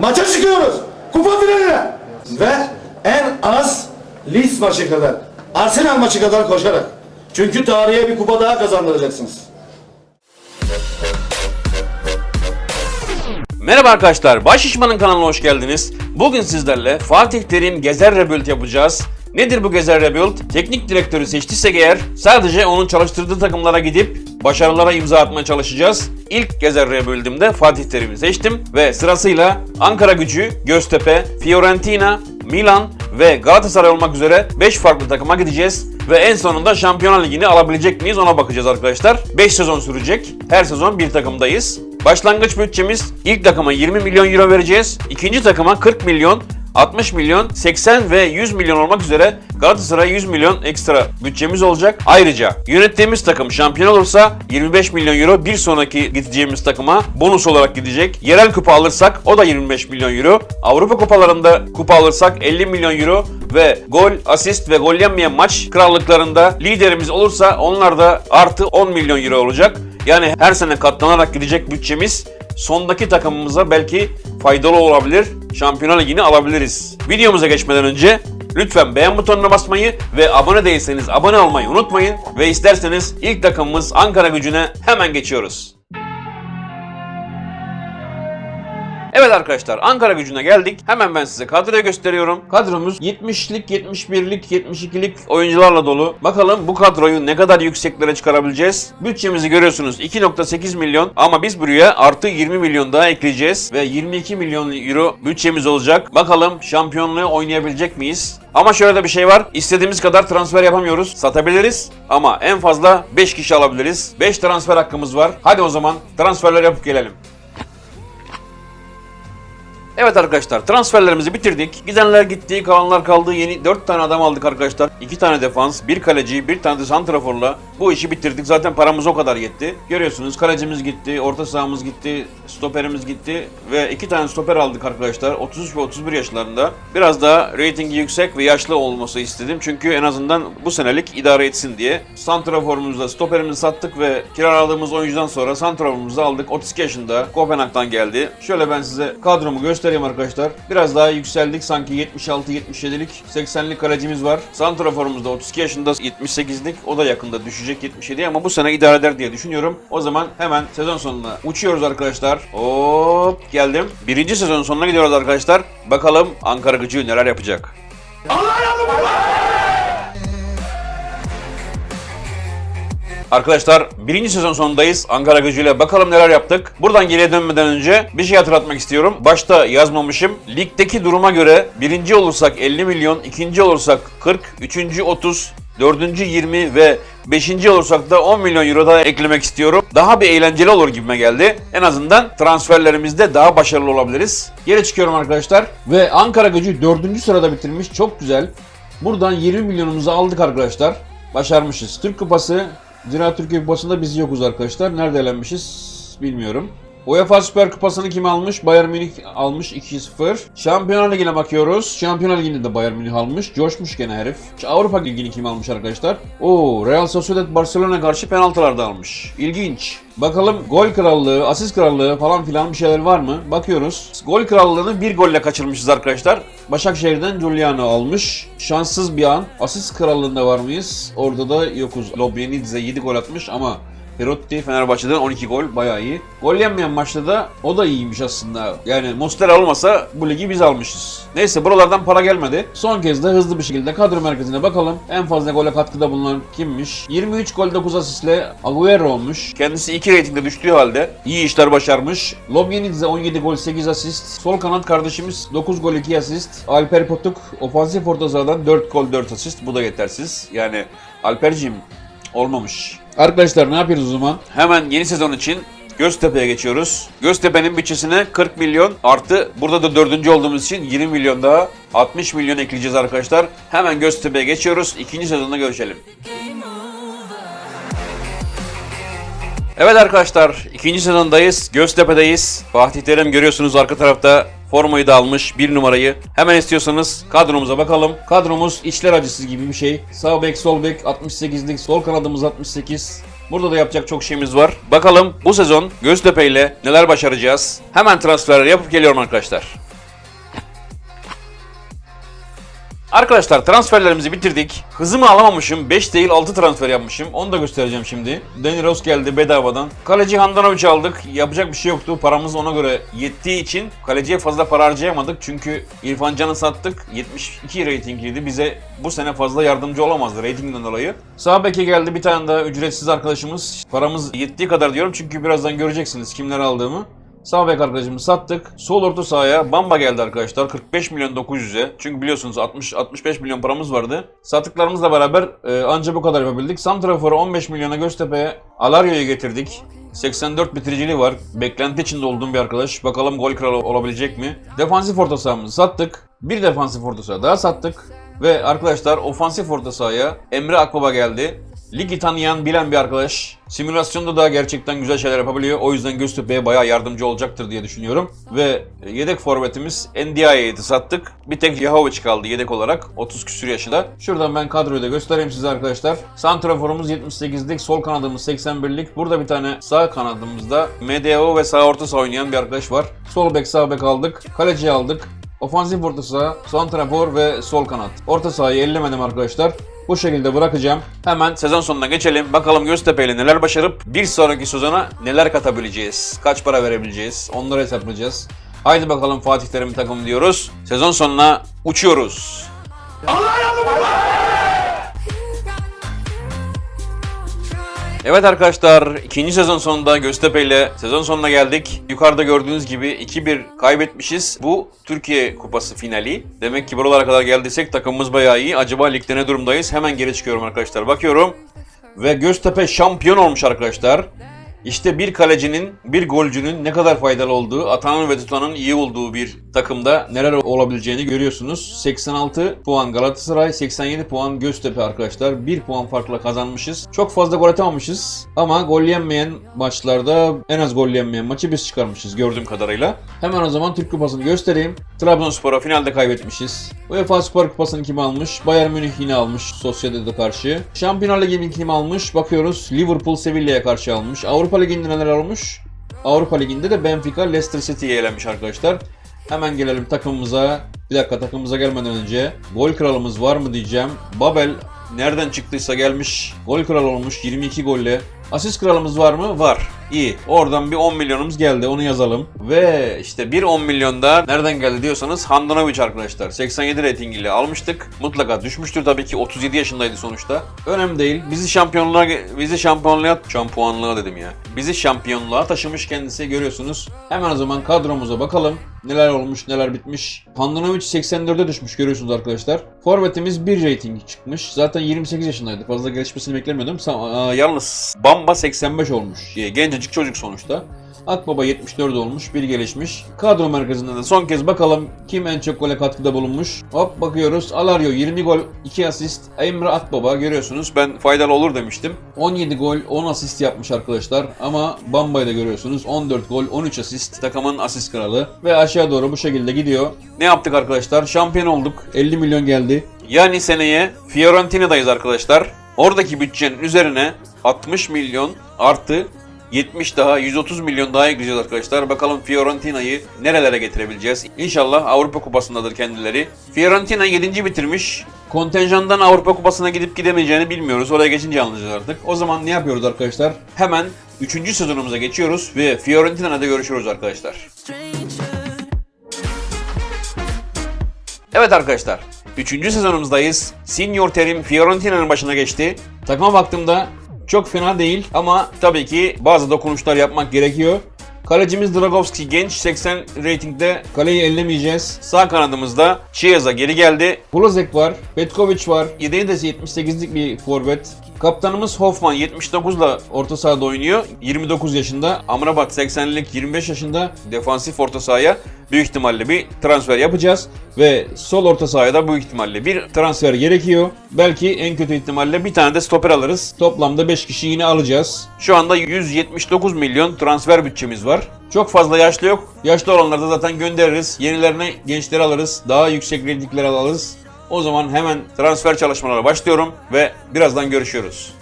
Maça çıkıyoruz. Kupa finaline. Ve en az Leeds maçı kadar, Arsenal maçı kadar koşarak. Çünkü tarihe bir kupa daha kazandıracaksınız. Merhaba arkadaşlar, Başşişman'ın kanalına hoş geldiniz. Bugün sizlerle Fatih Terim Gezer Rebuild yapacağız. Nedir bu Gezer Rebuild? Teknik direktörü seçtiysek eğer sadece onun çalıştırdığı takımlara gidip başarılara imza atmaya çalışacağız. İlk Gezer Rebuild'imde Fatih Terim'i seçtim ve sırasıyla Ankara Gücü, Göztepe, Fiorentina, Milan ve Galatasaray olmak üzere 5 farklı takıma gideceğiz. Ve en sonunda Şampiyonlar Ligi'ni alabilecek miyiz ona bakacağız arkadaşlar. 5 sezon sürecek. Her sezon bir takımdayız. Başlangıç bütçemiz ilk takıma 20 milyon euro vereceğiz. İkinci takıma 40 milyon, 60 milyon, 80 ve 100 milyon olmak üzere Galatasaray 100 milyon ekstra bütçemiz olacak. Ayrıca yönettiğimiz takım şampiyon olursa 25 milyon euro bir sonraki gideceğimiz takıma bonus olarak gidecek. Yerel kupa alırsak o da 25 milyon euro. Avrupa kupalarında kupa alırsak 50 milyon euro ve gol, asist ve gol yenmeyen maç krallıklarında liderimiz olursa onlar da artı 10 milyon euro olacak. Yani her sene katlanarak gidecek bütçemiz sondaki takımımıza belki faydalı olabilir. Şampiyonlar Ligi'ni alabiliriz. Videomuza geçmeden önce lütfen beğen butonuna basmayı ve abone değilseniz abone olmayı unutmayın. Ve isterseniz ilk takımımız Ankara gücüne hemen geçiyoruz. Evet arkadaşlar Ankara gücüne geldik. Hemen ben size kadroyu gösteriyorum. Kadromuz 70'lik, 71'lik, 72'lik oyuncularla dolu. Bakalım bu kadroyu ne kadar yükseklere çıkarabileceğiz. Bütçemizi görüyorsunuz 2.8 milyon ama biz buraya artı 20 milyon daha ekleyeceğiz ve 22 milyon euro bütçemiz olacak. Bakalım şampiyonluğu oynayabilecek miyiz? Ama şöyle de bir şey var. İstediğimiz kadar transfer yapamıyoruz. Satabiliriz ama en fazla 5 kişi alabiliriz. 5 transfer hakkımız var. Hadi o zaman transferler yapıp gelelim. Evet arkadaşlar transferlerimizi bitirdik. Gidenler gitti, kalanlar kaldı. Yeni 4 tane adam aldık arkadaşlar. 2 tane defans, 1 kaleci, 1 tane de santraforla bu işi bitirdik. Zaten paramız o kadar yetti. Görüyorsunuz kalecimiz gitti, orta sahamız gitti, stoperimiz gitti ve 2 tane stoper aldık arkadaşlar. 33 ve 31 yaşlarında. Biraz daha reytingi yüksek ve yaşlı olması istedim. Çünkü en azından bu senelik idare etsin diye. Santraforumuzda stoperimizi sattık ve kiraladığımız oyuncudan sonra santraforumuzu aldık. 32 yaşında Kopenhag'dan geldi. Şöyle ben size kadromu göstereyim arkadaşlar. Biraz daha yükseldik. Sanki 76-77'lik 80'lik kalecimiz var. Santraforumuz da 32 yaşında 78'lik. O da yakında düşecek 77 ama bu sene idare eder diye düşünüyorum. O zaman hemen sezon sonuna uçuyoruz arkadaşlar. Hop geldim. Birinci sezon sonuna gidiyoruz arkadaşlar. Bakalım Ankara gücü neler yapacak. Arkadaşlar birinci sezon sonundayız. Ankara gücüyle bakalım neler yaptık. Buradan geriye dönmeden önce bir şey hatırlatmak istiyorum. Başta yazmamışım. Ligdeki duruma göre birinci olursak 50 milyon, ikinci olursak 40, üçüncü 30, dördüncü 20 ve beşinci olursak da 10 milyon euro daha eklemek istiyorum. Daha bir eğlenceli olur gibime geldi. En azından transferlerimizde daha başarılı olabiliriz. Geri çıkıyorum arkadaşlar. Ve Ankara gücü dördüncü sırada bitirmiş. Çok güzel. Buradan 20 milyonumuzu aldık arkadaşlar. Başarmışız. Türk Kupası Zira Türkiye Kupası'nda biz yokuz arkadaşlar. Nerede elenmişiz bilmiyorum. UEFA Süper Kupası'nı kim almış? Bayern Münih almış 2-0. Şampiyonlar Ligi'ne bakıyoruz. Şampiyonlar Ligi'nde de Bayern Münih almış. Coşmuş gene herif. Avrupa Ligi'ni kim almış arkadaşlar? Oo, Real Sociedad Barcelona karşı penaltılarda almış. İlginç. Bakalım gol krallığı, asist krallığı falan filan bir şeyler var mı? Bakıyoruz. Gol krallığını bir golle kaçırmışız arkadaşlar. Başakşehir'den Giuliano almış. Şanssız bir an. Asist krallığında var mıyız? Orada da yokuz. Lobyanidze 7 gol atmış ama Perotti Fenerbahçe'den 12 gol bayağı iyi. Gol yenmeyen maçta da o da iyiymiş aslında. Yani Mostera olmasa bu ligi biz almışız. Neyse buralardan para gelmedi. Son kez de hızlı bir şekilde kadro merkezine bakalım. En fazla gole katkıda bulunan kimmiş? 23 gol 9 asistle Agüero olmuş. Kendisi 2 reytingde düştüğü halde iyi işler başarmış. Lobyanidze 17 gol 8 asist. Sol kanat kardeşimiz 9 gol 2 asist. Alper Potuk ofansif orta sahadan 4 gol 4 asist. Bu da yetersiz. Yani Alperciğim olmamış. Arkadaşlar ne yapıyoruz o zaman? Hemen yeni sezon için Göztepe'ye geçiyoruz. Göztepe'nin bütçesine 40 milyon artı burada da dördüncü olduğumuz için 20 milyon daha 60 milyon ekleyeceğiz arkadaşlar. Hemen Göztepe'ye geçiyoruz. İkinci sezonda görüşelim. Evet arkadaşlar ikinci sezondayız. Göztepe'deyiz. Fatih Terim görüyorsunuz arka tarafta formayı da almış bir numarayı. Hemen istiyorsanız kadromuza bakalım. Kadromuz içler acısı gibi bir şey. Sağ bek, sol bek 68'lik, sol kanadımız 68. Burada da yapacak çok şeyimiz var. Bakalım bu sezon Göztepe ile neler başaracağız. Hemen transferler yapıp geliyorum arkadaşlar. Arkadaşlar transferlerimizi bitirdik. Hızımı alamamışım. 5 değil 6 transfer yapmışım. Onu da göstereceğim şimdi. Danny Rose geldi bedavadan. Kaleci Handanovic aldık. Yapacak bir şey yoktu. Paramız ona göre yettiği için kaleciye fazla para harcayamadık. Çünkü İrfan Can'ı sattık. 72 reytingliydi. Bize bu sene fazla yardımcı olamazdı reytingden dolayı. Sağ beke geldi bir tane daha ücretsiz arkadaşımız. Paramız yettiği kadar diyorum çünkü birazdan göreceksiniz kimleri aldığımı. Sağ bek arkadaşımızı sattık. Sol orta sahaya Bamba geldi arkadaşlar. 45 milyon 900'e. Çünkü biliyorsunuz 60 65 milyon paramız vardı. Sattıklarımızla beraber e, anca bu kadar yapabildik. Santrafor'a 15 milyona Göztepe'ye Alario'yu getirdik. 84 bitiriciliği var. Beklenti içinde olduğum bir arkadaş. Bakalım gol kralı olabilecek mi? Defansif orta sahamızı sattık. Bir defansif orta saha daha sattık. Ve arkadaşlar ofansif orta sahaya Emre Akbaba geldi. Ligi tanıyan, bilen bir arkadaş. Simülasyonda da gerçekten güzel şeyler yapabiliyor. O yüzden Göztepe'ye bayağı yardımcı olacaktır diye düşünüyorum. Ve yedek forvetimiz Ndiaye'yi sattık. Bir tek Yahovic kaldı yedek olarak. 30 küsür yaşında. Şuradan ben kadroyu da göstereyim size arkadaşlar. Santraforumuz 78'lik, sol kanadımız 81'lik. Burada bir tane sağ kanadımızda MDO ve sağ orta oynayan bir arkadaş var. Sol bek sağ bek aldık. Kaleci aldık. Ofansif orta saha, santrafor ve sol kanat. Orta sahayı ellemedim arkadaşlar. Bu şekilde bırakacağım. Hemen sezon sonuna geçelim. Bakalım Göztepe ile neler başarıp bir sonraki sezona neler katabileceğiz. Kaç para verebileceğiz. Onları hesaplayacağız. Haydi bakalım Fatih Terim takımı diyoruz. Sezon sonuna uçuyoruz. Evet arkadaşlar ikinci sezon sonunda Göztepe ile sezon sonuna geldik. Yukarıda gördüğünüz gibi 2-1 kaybetmişiz. Bu Türkiye Kupası finali. Demek ki buralara kadar geldiysek takımımız bayağı iyi. Acaba ligde ne durumdayız? Hemen geri çıkıyorum arkadaşlar. Bakıyorum. Ve Göztepe şampiyon olmuş arkadaşlar. İşte bir kalecinin, bir golcünün ne kadar faydalı olduğu, atanın ve tutanın iyi olduğu bir takımda neler olabileceğini görüyorsunuz. 86 puan Galatasaray, 87 puan Göztepe arkadaşlar. 1 puan farkla kazanmışız. Çok fazla gol atamamışız ama gol yenmeyen maçlarda en az gol yenmeyen maçı biz çıkarmışız gördüğüm kadarıyla. Hemen o zaman Türk Kupası'nı göstereyim. Trabzonspor'a finalde kaybetmişiz. UEFA Süper Kupası'nı kim almış? Bayern Münih yine almış Sociedad'a karşı. Şampiyonlar Ligi'ni kim almış? Bakıyoruz. Liverpool Sevilla'ya karşı almış. Avrupa Ligi'nde neler olmuş? Avrupa Ligi'nde de Benfica Leicester City'ye elenmiş arkadaşlar. Hemen gelelim takımımıza. Bir dakika takımımıza gelmeden önce gol kralımız var mı diyeceğim. Babel nereden çıktıysa gelmiş. Gol kralı olmuş 22 golle. Asist kralımız var mı? Var. İyi. Oradan bir 10 milyonumuz geldi. Onu yazalım. Ve işte bir 10 milyon da nereden geldi diyorsanız Handanovic arkadaşlar. 87 rating ile almıştık. Mutlaka düşmüştür tabii ki. 37 yaşındaydı sonuçta. Önemli değil. Bizi şampiyonluğa bizi şampiyonluğa şampuanlığa dedim ya. Bizi şampiyonluğa taşımış kendisi görüyorsunuz. Hemen o zaman kadromuza bakalım. Neler olmuş, neler bitmiş. Handanovic 84'e düşmüş görüyorsunuz arkadaşlar. Forvetimiz 1 rating çıkmış. Zaten 28 yaşındaydı. Fazla gelişmesini beklemiyordum. Sa- aa, yalnız Bamba 85 olmuş. Gencecik çocuk sonuçta. Akbaba 74 olmuş, bir gelişmiş. Kadro merkezinde de son kez bakalım kim en çok gole katkıda bulunmuş. Hop bakıyoruz. Alario 20 gol, 2 asist. Emre Akbaba görüyorsunuz. Ben faydalı olur demiştim. 17 gol, 10 asist yapmış arkadaşlar. Ama Bamba'yı da görüyorsunuz. 14 gol, 13 asist. Takımın asist kralı. Ve aşağı doğru bu şekilde gidiyor. Ne yaptık arkadaşlar? Şampiyon olduk. 50 milyon geldi. Yani seneye Fiorentina'dayız arkadaşlar. Oradaki bütçenin üzerine 60 milyon artı 70 daha 130 milyon daha ekleyeceğiz arkadaşlar. Bakalım Fiorentina'yı nerelere getirebileceğiz. İnşallah Avrupa Kupası'ndadır kendileri. Fiorentina 7. bitirmiş. Kontenjandan Avrupa Kupası'na gidip gidemeyeceğini bilmiyoruz. Oraya geçince anlayacağız artık. O zaman ne yapıyoruz arkadaşlar? Hemen 3. sezonumuza geçiyoruz ve Fiorentina'da görüşürüz arkadaşlar. Evet arkadaşlar. 3. sezonumuzdayız. Senior Terim Fiorentina'nın başına geçti. Takıma baktığımda çok fena değil ama tabii ki bazı dokunuşlar yapmak gerekiyor. Kalecimiz Dragovski genç 80 ratingde kaleyi ellemeyeceğiz. Sağ kanadımızda Chiesa geri geldi. Pulozek var, Petkovic var. Yedeği de 78'lik bir forvet. Kaptanımız Hoffman 79 ile orta sahada oynuyor. 29 yaşında. Amrabat 80'lik 25 yaşında defansif orta sahaya büyük ihtimalle bir transfer yapacağız. Ve sol orta sahaya da büyük ihtimalle bir transfer gerekiyor. Belki en kötü ihtimalle bir tane de stoper alırız. Toplamda 5 kişi yine alacağız. Şu anda 179 milyon transfer bütçemiz var. Çok fazla yaşlı yok. Yaşlı olanları da zaten göndeririz. Yenilerine gençleri alırız. Daha yüksek ratingler alırız. O zaman hemen transfer çalışmalara başlıyorum ve birazdan görüşüyoruz.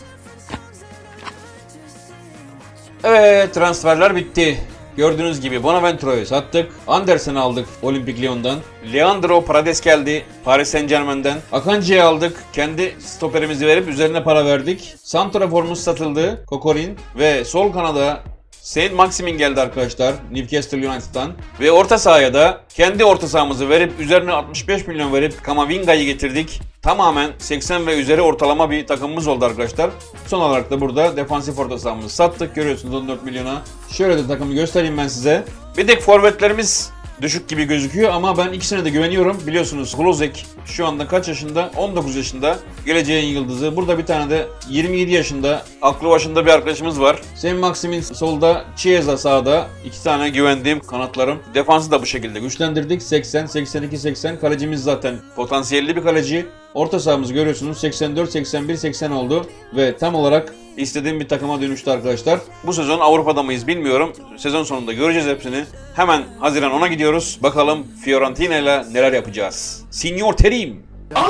Evet transferler bitti. Gördüğünüz gibi Bonaventuro'yu sattık. Andersen'i aldık Olimpik Lyon'dan. Leandro Paredes geldi Paris Saint Germain'den. Akanji'yi aldık. Kendi stoperimizi verip üzerine para verdik. Santrafor'umuz satıldı. Kokorin. Ve sol kanada Saint Maximin geldi arkadaşlar Newcastle United'dan. Ve orta sahaya da kendi orta sahamızı verip üzerine 65 milyon verip Kamavinga'yı getirdik. Tamamen 80 ve üzeri ortalama bir takımımız oldu arkadaşlar. Son olarak da burada defansif orta sahamızı sattık. Görüyorsunuz 14 milyona. Şöyle de takımı göstereyim ben size. Bir tek forvetlerimiz düşük gibi gözüküyor ama ben ikisine de güveniyorum. Biliyorsunuz Klozek şu anda kaç yaşında? 19 yaşında. Geleceğin yıldızı. Burada bir tane de 27 yaşında aklı başında bir arkadaşımız var. Saint Maximin solda, Chiesa sağda. İki tane güvendiğim kanatlarım. Defansı da bu şekilde güçlendirdik. 80, 82, 80. Kalecimiz zaten potansiyelli bir kaleci. Orta sahamızı görüyorsunuz 84, 81, 80 oldu ve tam olarak istediğim bir takıma dönüştü arkadaşlar. Bu sezon Avrupa'da mıyız bilmiyorum. Sezon sonunda göreceğiz hepsini. Hemen Haziran 10'a gidiyoruz. Bakalım Fiorentina ile neler yapacağız. Signor Terim. The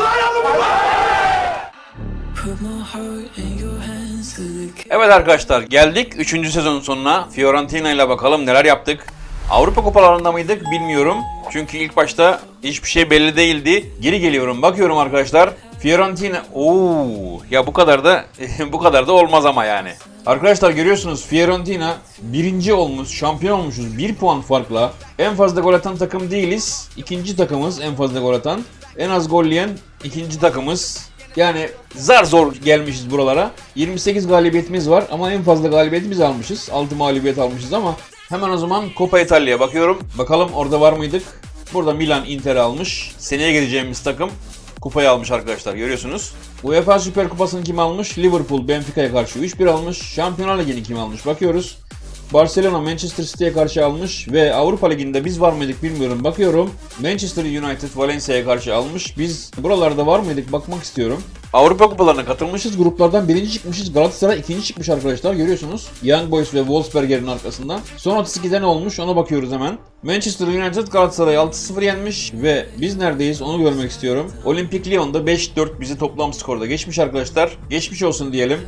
Evet arkadaşlar geldik 3. sezonun sonuna. Fiorentina ile bakalım neler yaptık. Avrupa kupalarında mıydık bilmiyorum. Çünkü ilk başta hiçbir şey belli değildi. Geri geliyorum bakıyorum arkadaşlar. Fiorentina ooo ya bu kadar da bu kadar da olmaz ama yani. Arkadaşlar görüyorsunuz Fiorentina birinci olmuş, şampiyon olmuşuz. 1 puan farkla. En fazla gol atan takım değiliz. İkinci takımız en fazla gol atan. En az gol yiyen ikinci takımız. Yani zar zor gelmişiz buralara. 28 galibiyetimiz var ama en fazla galibiyeti biz almışız. 6 mağlubiyet almışız ama hemen o zaman Coppa İtalya'ya bakıyorum. Bakalım orada var mıydık? Burada Milan Inter almış. Seneye geleceğimiz takım kupayı almış arkadaşlar görüyorsunuz. UEFA Süper Kupası'nı kim almış? Liverpool Benfica'ya karşı 3-1 almış. Şampiyonlar Ligi'ni kim almış? Bakıyoruz. Barcelona Manchester City'ye karşı almış ve Avrupa Ligi'nde biz var mıydık bilmiyorum. Bakıyorum. Manchester United Valencia'ya karşı almış. Biz buralarda var mıydık bakmak istiyorum. Avrupa kupalarına katılmışız. Gruplardan birinci çıkmışız. Galatasaray ikinci çıkmış arkadaşlar görüyorsunuz. Young Boys ve Wolfsberger'in arkasından. Son 32'de ne olmuş ona bakıyoruz hemen. Manchester United Galatasaray 6-0 yenmiş ve biz neredeyiz onu görmek istiyorum. Olimpik Lyon'da 5-4 bizi toplam skorda geçmiş arkadaşlar. Geçmiş olsun diyelim.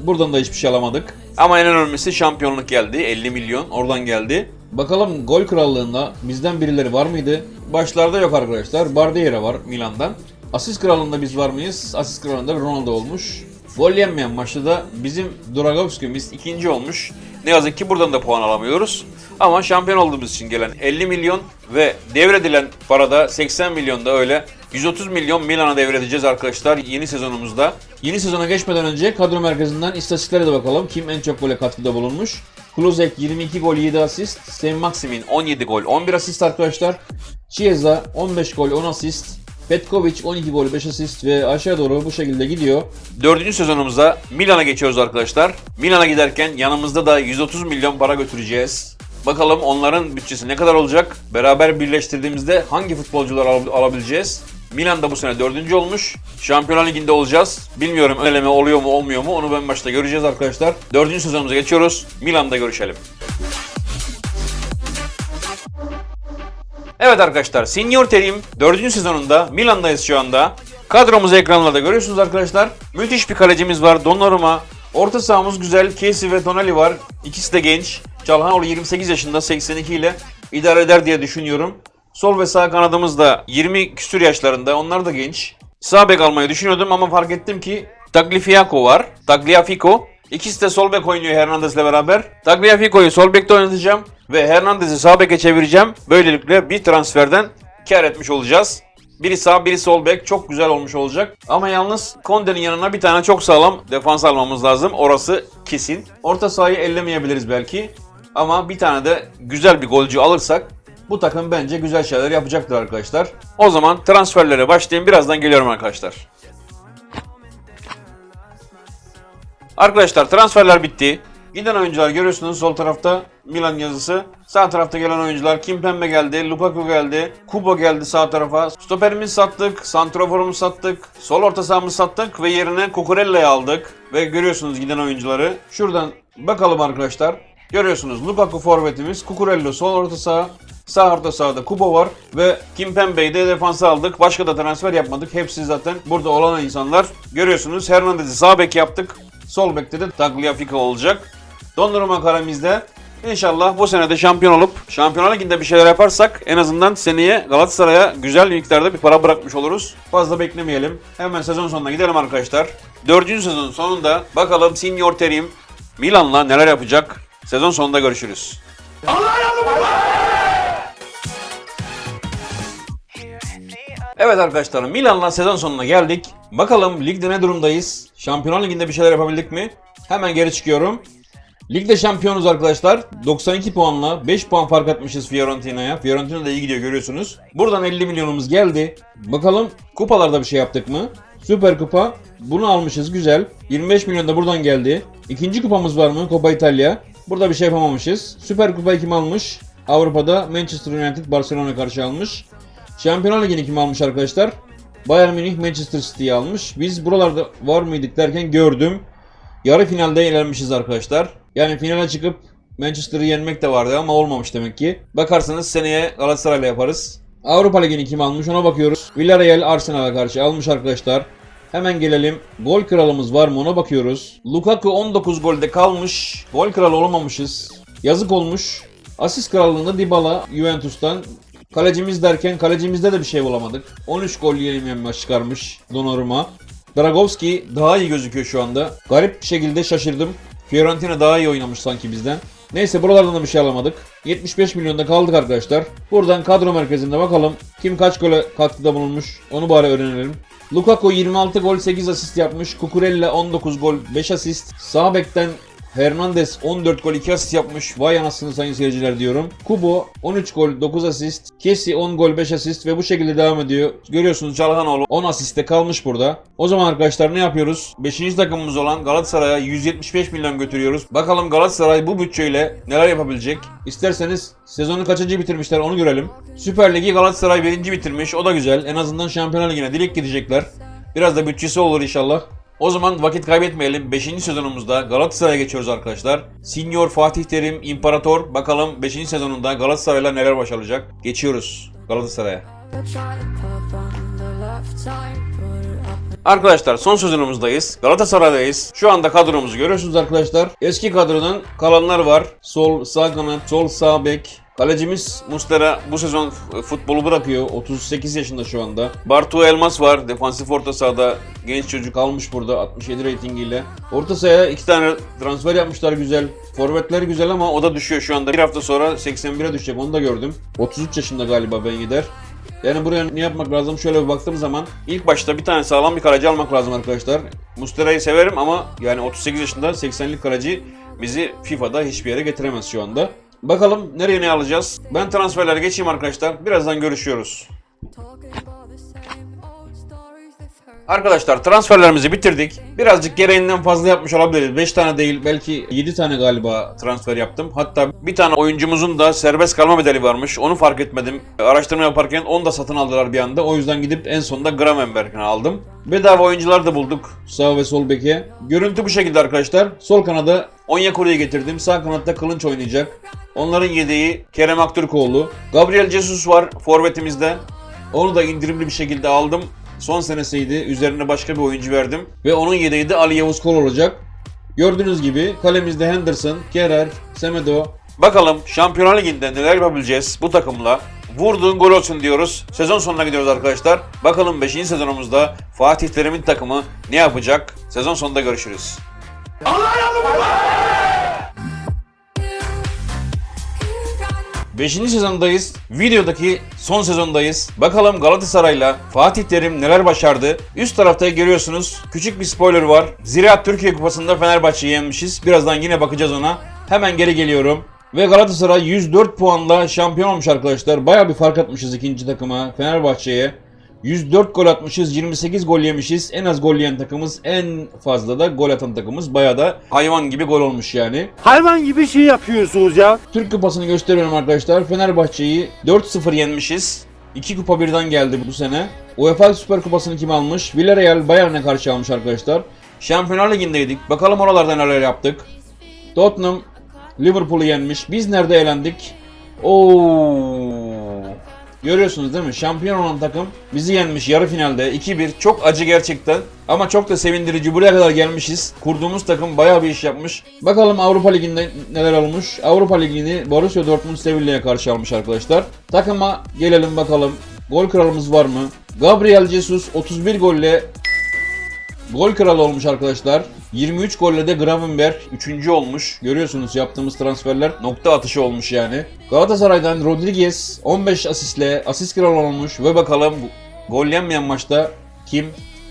Buradan da hiçbir şey alamadık. Ama en önemlisi şampiyonluk geldi. 50 milyon oradan geldi. Bakalım gol krallığında bizden birileri var mıydı? Başlarda yok arkadaşlar. Bardiera var Milan'dan. Asist krallığında biz var mıyız? Asist krallığında Ronaldo olmuş. Gol yenmeyen maçta da bizim Dragovski'miz ikinci olmuş. Ne yazık ki buradan da puan alamıyoruz. Ama şampiyon olduğumuz için gelen 50 milyon ve devredilen parada 80 milyon da öyle 130 milyon Milan'a devredeceğiz arkadaşlar yeni sezonumuzda. Yeni sezona geçmeden önce kadro merkezinden istatistiklere de bakalım. Kim en çok gole katkıda bulunmuş? Klozek 22 gol 7 asist. Saint Maximin 17 gol 11 asist arkadaşlar. Chiesa 15 gol 10 asist. Petkovic 12 gol 5 asist ve aşağı doğru bu şekilde gidiyor. Dördüncü sezonumuza Milan'a geçiyoruz arkadaşlar. Milan'a giderken yanımızda da 130 milyon para götüreceğiz. Bakalım onların bütçesi ne kadar olacak? Beraber birleştirdiğimizde hangi futbolcular al- alabileceğiz? Milan da bu sene dördüncü olmuş. Şampiyonlar Ligi'nde olacağız. Bilmiyorum öyle mi oluyor mu olmuyor mu onu ben başta göreceğiz arkadaşlar. Dördüncü sezonumuza geçiyoruz. Milan'da görüşelim. Evet arkadaşlar, Senior Terim 4. sezonunda Milan'dayız şu anda. Kadromuzu ekranlarda görüyorsunuz arkadaşlar. Müthiş bir kalecimiz var, Donnarumma. Orta sahamız güzel, Casey ve Tonali var. İkisi de genç. Çalhanoğlu 28 yaşında, 82 ile idare eder diye düşünüyorum. Sol ve sağ kanadımız da 20 küsür yaşlarında, onlar da genç. Sağ bek almayı düşünüyordum ama fark ettim ki Tagliafico var. Tagliafico. İkisi de sol bek oynuyor Hernandez'le beraber. Tagliafico'yu sol bekte oynatacağım ve Hernandez'i sağ beke çevireceğim. Böylelikle bir transferden kar etmiş olacağız. Biri sağ biri sol bek çok güzel olmuş olacak. Ama yalnız Conde'nin yanına bir tane çok sağlam defans almamız lazım. Orası kesin. Orta sahayı ellemeyebiliriz belki. Ama bir tane de güzel bir golcü alırsak bu takım bence güzel şeyler yapacaktır arkadaşlar. O zaman transferlere başlayayım. Birazdan geliyorum arkadaşlar. Arkadaşlar transferler bitti. Giden oyuncular görüyorsunuz sol tarafta Milan yazısı. Sağ tarafta gelen oyuncular Kimpembe geldi, Lukaku geldi, Kubo geldi sağ tarafa. Stoperimizi sattık, santraforumuzu sattık, sol orta sahamızı sattık ve yerine Cucurella'yı aldık. Ve görüyorsunuz giden oyuncuları. Şuradan bakalım arkadaşlar. Görüyorsunuz Lukaku forvetimiz, Cucurella sol orta saha, Sağ orta sahada Kubo var ve Kimpembe'yi de defansa aldık. Başka da transfer yapmadık. Hepsi zaten burada olan insanlar. Görüyorsunuz Hernandez'i sağ bek yaptık. Sol bekte de Tagliafico olacak. Dondurma kalemizde. İnşallah bu sene de şampiyon olup Şampiyonlar Ligi'nde bir şeyler yaparsak en azından seneye Galatasaray'a güzel miktarda bir para bırakmış oluruz. Fazla beklemeyelim. Hemen sezon sonuna gidelim arkadaşlar. Dördüncü sezonun sonunda bakalım Senior Terim Milan'la neler yapacak. Sezon sonunda görüşürüz. Evet arkadaşlar Milan'la sezon sonuna geldik. Bakalım ligde ne durumdayız? Şampiyonlar Ligi'nde bir şeyler yapabildik mi? Hemen geri çıkıyorum. Ligde şampiyonuz arkadaşlar. 92 puanla 5 puan fark atmışız Fiorentina'ya. Fiorentina da iyi gidiyor görüyorsunuz. Buradan 50 milyonumuz geldi. Bakalım kupalarda bir şey yaptık mı? Süper kupa. Bunu almışız güzel. 25 milyon da buradan geldi. İkinci kupamız var mı? Copa Italia. Burada bir şey yapamamışız. Süper kupayı kim almış? Avrupa'da Manchester United Barcelona karşı almış. Şampiyonlar Ligi'ni kim almış arkadaşlar? Bayern Münih Manchester City'yi almış. Biz buralarda var mıydık derken gördüm. Yarı finalde elenmişiz arkadaşlar. Yani finale çıkıp Manchester'ı yenmek de vardı ama olmamış demek ki. Bakarsanız seneye Galatasaray'la yaparız. Avrupa Ligi'ni kim almış ona bakıyoruz. Villarreal Arsenal'a karşı almış arkadaşlar. Hemen gelelim. Gol kralımız var mı ona bakıyoruz. Lukaku 19 golde kalmış. Gol kralı olamamışız. Yazık olmuş. Asist krallığında Dybala Juventus'tan. Kalecimiz derken kalecimizde de bir şey bulamadık. 13 gol yemeyen maç çıkarmış Donnarumma. Dragovski daha iyi gözüküyor şu anda. Garip bir şekilde şaşırdım. Fiorentina daha iyi oynamış sanki bizden. Neyse buralardan da bir şey alamadık. 75 milyonda kaldık arkadaşlar. Buradan kadro merkezinde bakalım kim kaç gole katkıda bulunmuş onu bari öğrenelim. Lukaku 26 gol 8 asist yapmış. Cucurella 19 gol 5 asist. Sağ bekten Hernandez 14 gol 2 asist yapmış. Vay anasını sayın seyirciler diyorum. Kubo 13 gol 9 asist. Kesi 10 gol 5 asist ve bu şekilde devam ediyor. Görüyorsunuz Çalhanoğlu 10 asiste kalmış burada. O zaman arkadaşlar ne yapıyoruz? 5. takımımız olan Galatasaray'a 175 milyon götürüyoruz. Bakalım Galatasaray bu bütçeyle neler yapabilecek? İsterseniz sezonu kaçıncı bitirmişler onu görelim. Süper Ligi Galatasaray 1. bitirmiş. O da güzel. En azından Şampiyonlar Ligi'ne direkt gidecekler. Biraz da bütçesi olur inşallah. O zaman vakit kaybetmeyelim. 5. sezonumuzda Galatasaray'a geçiyoruz arkadaşlar. Senior Fatih Terim İmparator. Bakalım 5. sezonunda Galatasaray'la neler başarılacak. Geçiyoruz Galatasaray'a. Arkadaşlar son sezonumuzdayız. Galatasaray'dayız. Şu anda kadromuzu görüyorsunuz arkadaşlar. Eski kadrodan kalanlar var. Sol sağ kanat, sol sağ bek. Kalecimiz Muslera bu sezon f- futbolu bırakıyor. 38 yaşında şu anda. Bartu Elmas var. Defansif orta sahada genç çocuk almış burada 67 reytingiyle. Orta sahaya iki tane transfer yapmışlar güzel. Forvetler güzel ama o da düşüyor şu anda. Bir hafta sonra 81'e düşecek onu da gördüm. 33 yaşında galiba Ben Yedder. Yani buraya ne yapmak lazım? Şöyle bir baktığım zaman ilk başta bir tane sağlam bir kaleci almak lazım arkadaşlar. Mustera'yı severim ama yani 38 yaşında 80'lik kaleci bizi FIFA'da hiçbir yere getiremez şu anda. Bakalım nereye ne alacağız? Ben transferlere geçeyim arkadaşlar. Birazdan görüşüyoruz. Arkadaşlar transferlerimizi bitirdik. Birazcık gereğinden fazla yapmış olabiliriz. 5 tane değil belki 7 tane galiba transfer yaptım. Hatta bir tane oyuncumuzun da serbest kalma bedeli varmış. Onu fark etmedim. Araştırma yaparken onu da satın aldılar bir anda. O yüzden gidip en sonunda Gravenberg'ini aldım. Bedava oyuncular da bulduk. Sağ ve sol beke. Görüntü bu şekilde arkadaşlar. Sol kanada Onyekuru'yu getirdim. Sağ kanatta Kılınç oynayacak. Onların yedeği Kerem Aktürkoğlu. Gabriel Jesus var forvetimizde. Onu da indirimli bir şekilde aldım. Son senesiydi. Üzerine başka bir oyuncu verdim. Ve onun yedeği de Ali Yavuz Kol olacak. Gördüğünüz gibi kalemizde Henderson, Kerrer, Semedo. Bakalım Şampiyonlar Ligi'nde neler yapabileceğiz bu takımla. Vurduğun gol olsun diyoruz. Sezon sonuna gidiyoruz arkadaşlar. Bakalım 5. sezonumuzda Fatih Terim'in takımı ne yapacak? Sezon sonunda görüşürüz. Beşinci sezondayız. Videodaki son sezondayız. Bakalım Galatasaray'la Fatih Terim neler başardı. Üst tarafta görüyorsunuz. Küçük bir spoiler var. Ziraat Türkiye Kupası'nda Fenerbahçe'yi yenmişiz. Birazdan yine bakacağız ona. Hemen geri geliyorum. Ve Galatasaray 104 puanla şampiyon olmuş arkadaşlar. Baya bir fark atmışız ikinci takıma Fenerbahçe'ye. 104 gol atmışız, 28 gol yemişiz. En az gol yiyen takımız, en fazla da gol atan takımız. Baya da hayvan gibi gol olmuş yani. Hayvan gibi şey yapıyorsunuz ya. Türk Kupası'nı gösteriyorum arkadaşlar. Fenerbahçe'yi 4-0 yenmişiz. 2 kupa birden geldi bu sene. UEFA Süper Kupası'nı kim almış? Villarreal Bayern'e karşı almış arkadaşlar. Şampiyonlar Ligi'ndeydik. Bakalım oralarda neler yaptık. Tottenham Liverpool'u yenmiş. Biz nerede elendik? Oo. Görüyorsunuz değil mi? Şampiyon olan takım bizi yenmiş yarı finalde 2-1. Çok acı gerçekten. Ama çok da sevindirici. Buraya kadar gelmişiz. Kurduğumuz takım bayağı bir iş yapmış. Bakalım Avrupa Ligi'nde neler olmuş. Avrupa Ligi'ni Borussia Dortmund Sevilla'ya karşı almış arkadaşlar. Takıma gelelim bakalım. Gol kralımız var mı? Gabriel Jesus 31 golle Gol kralı olmuş arkadaşlar. 23 golle de Gravenberg 3. olmuş. Görüyorsunuz yaptığımız transferler nokta atışı olmuş yani. Galatasaray'dan Rodriguez 15 asistle asist kralı olmuş ve bakalım gol yenmeyen maçta kim?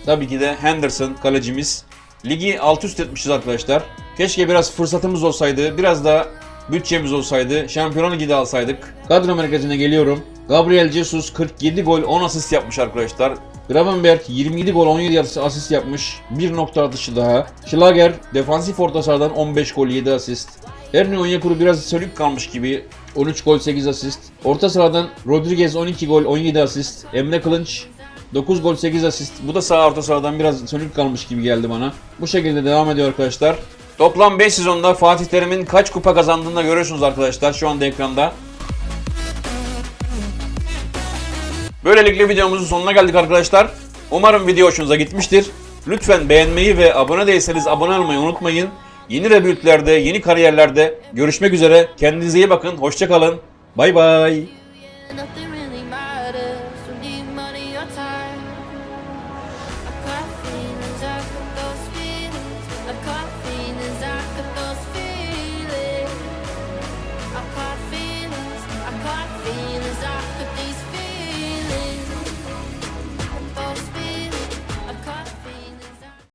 Tabii ki de Henderson kalecimiz. Ligi alt üst etmişiz arkadaşlar. Keşke biraz fırsatımız olsaydı, biraz da bütçemiz olsaydı, Şampiyonlar Ligi de alsaydık. Kadro merkezine geliyorum. Gabriel Jesus 47 gol 10 asist yapmış arkadaşlar. Gravenberg 27 gol 17 asist yapmış. Bir nokta atışı daha. Schlager defansif orta sahadan 15 gol 7 asist. Ernie Onyekuru biraz sönük kalmış gibi. 13 gol 8 asist. Orta sahadan Rodriguez 12 gol 17 asist. Emre Kılınç 9 gol 8 asist. Bu da sağ orta sahadan biraz sönük kalmış gibi geldi bana. Bu şekilde devam ediyor arkadaşlar. Toplam 5 sezonda Fatih Terim'in kaç kupa kazandığını da görüyorsunuz arkadaşlar şu anda ekranda. Böylelikle videomuzun sonuna geldik arkadaşlar. Umarım video hoşunuza gitmiştir. Lütfen beğenmeyi ve abone değilseniz abone olmayı unutmayın. Yeni rebütlerde, yeni kariyerlerde görüşmek üzere. Kendinize iyi bakın. Hoşçakalın. Bay bay.